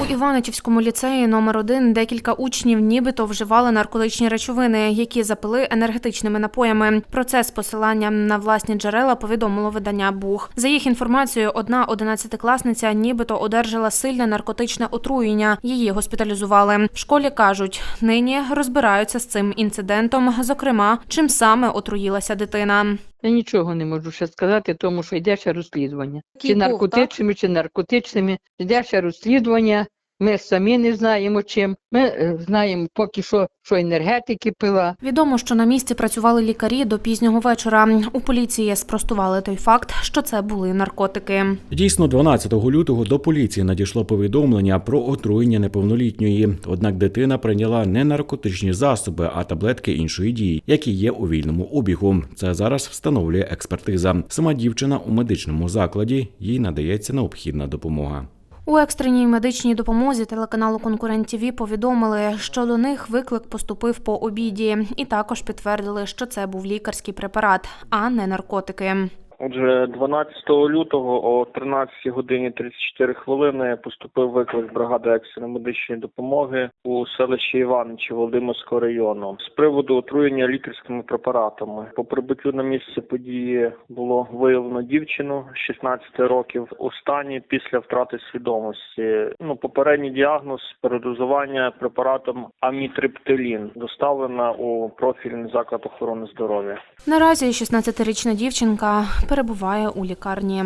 У Іваничівському ліцеї номер 1 декілька учнів нібито вживали наркотичні речовини, які запили енергетичними напоями. Про це з посиланням на власні джерела повідомило видання Бух. За їх інформацією, одна одинадцятикласниця нібито одержала сильне наркотичне отруєння. Її госпіталізували. В школі кажуть, нині розбираються з цим інцидентом, зокрема, чим саме отруїлася дитина. Я нічого не можу ще сказати, тому що йде ще розслідування. Чи наркотичними, чи наркотичними. Йде ще розслідування. Ми самі не знаємо чим. Ми е, знаємо поки що, що енергетики пила. Відомо, що на місці працювали лікарі до пізнього вечора. У поліції спростували той факт, що це були наркотики. Дійсно, 12 лютого до поліції надійшло повідомлення про отруєння неповнолітньої. Однак дитина прийняла не наркотичні засоби, а таблетки іншої дії, які є у вільному обігу. Це зараз встановлює експертиза. Сама дівчина у медичному закладі їй надається необхідна допомога. У екстреній медичній допомозі телеканалу Конкурент ТВ повідомили, що до них виклик поступив по обіді, і також підтвердили, що це був лікарський препарат, а не наркотики. Отже, 12 лютого о 13 годині 34 хвилини поступив виклик бригади екстреної медичної допомоги у селищі Іваничі Володимирського району з приводу отруєння лікарськими препаратами. По прибуттю на місце події було виявлено дівчину 16 років у стані після втрати свідомості. Ну, попередній діагноз передозування препаратом амітриптилін доставлена у профільний заклад охорони здоров'я. Наразі 16-річна дівчинка перебуває у лікарні.